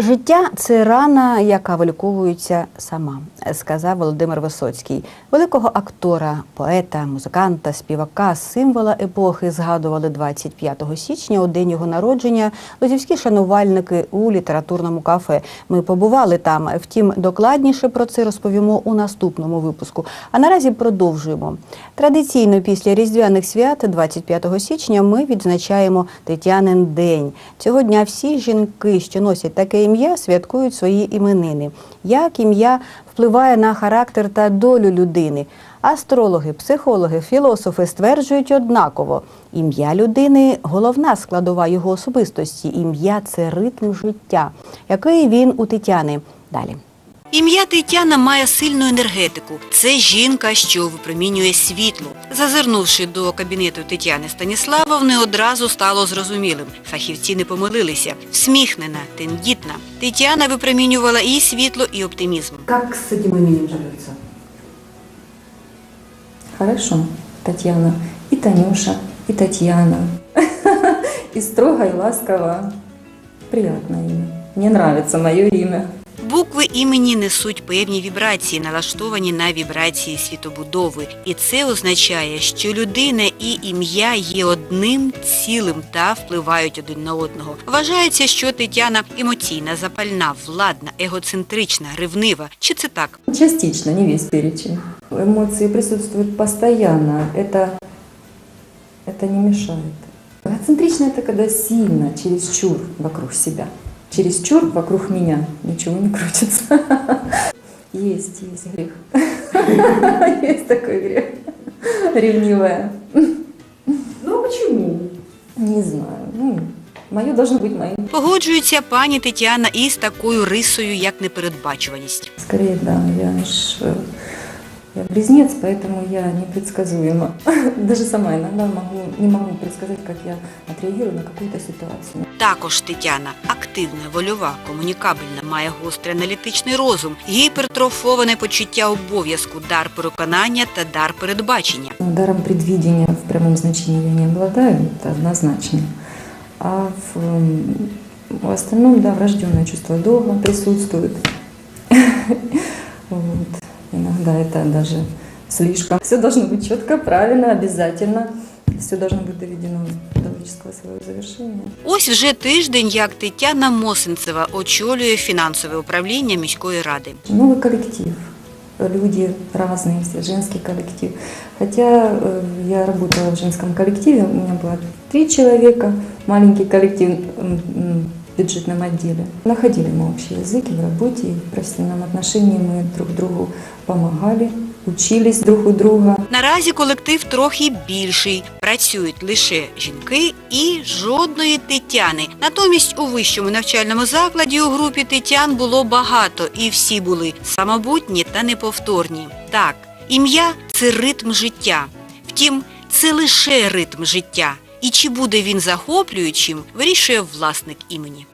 Життя це рана, яка виліковується сама, сказав Володимир Висоцький. Великого актора, поета, музиканта, співака, символа епохи згадували 25 січня у день його народження. Лозівські шанувальники у літературному кафе. Ми побували там. Втім, докладніше про це розповімо у наступному випуску. А наразі продовжуємо. Традиційно після різдвяних свят, 25 січня, ми відзначаємо Тетянин день. Цього дня всі жінки, що носять таке ім'я, святкують свої іменини. Як ім'я впливає на характер та долю людини. Астрологи, психологи, філософи стверджують однаково: ім'я людини головна складова його особистості. Ім'я це ритм життя. Який він у Тетяни? Далі. Ім'я Тетяна має сильну енергетику. Це жінка, що випромінює світло. Зазирнувши до кабінету Тетяни Станіславовни, одразу стало зрозумілим. Фахівці не помилилися. Всміхнена, тендітна. Тетяна випромінювала і світло, і оптимізм. Як з цим іменем живеться? Хорошо, Татьяна. И Танюша, и Татьяна. И строго, и ласково. Приятное имя. Мне нравится мое имя. Букви імені несуть певні вібрації, налаштовані на вібрації світобудови. І це означає, що людина і ім'я є одним цілим та впливають один на одного. Вважається, що Тетяна емоційна, запальна, владна, егоцентрична, ревнива. Чи це так? Частично, не весь перечень. Эмоции присутствуют постоянно. Это, это не мешает. Эгоцентрично это когда сильно, чересчур вокруг себя. Чересчур вокруг меня ничего не крутится. Есть, есть грех. Есть такой грех. Ревнивая. Ну почему? Не знаю. Ну, мое должно быть моим. Погоджується пані Тетяна із такою рисою, як непередбачуваність. Скорее, да, я ж я близнец, поэтому я непредсказуема. Даже сама иногда могу, не могу предсказать, как я отреагирую на какую-то ситуацию. Також Тетяна активна, вольова, комунікабельна, має гострий аналітичний розум, гіпертрофоване почуття обов'язку, дар переконання та дар передбачення. Даром предвидения в прямом значении я не обладаю, это однозначно. А в, в остальном, да, врожденное чувство долга присутствует. Вот. Иногда это даже слишком. Все должно быть четко, правильно, обязательно. Все должно быть доведено до логического своего завершения. Ось вже тиждень, як Тетяна Мосинцева очолює фінансове управління міської ради. Новый коллектив. Люди разные, все женский коллектив. Хотя э, я работала в женском коллективе, у меня было три человека, маленький коллектив м, м, в бюджетном отделе. Находили мы общий язык и в работе, и в профессиональном отношении мы друг другу помогали, учились друг у друга. Наразі колектив трохи більший. Працюють лише жінки і жодної Тетяни. Натомість у вищому навчальному закладі у групі Тетян було багато, і всі були самобутні та неповторні. Так, ім'я це ритм життя. Втім, це лише ритм життя. І чи буде він захоплюючим, вирішує власник імені.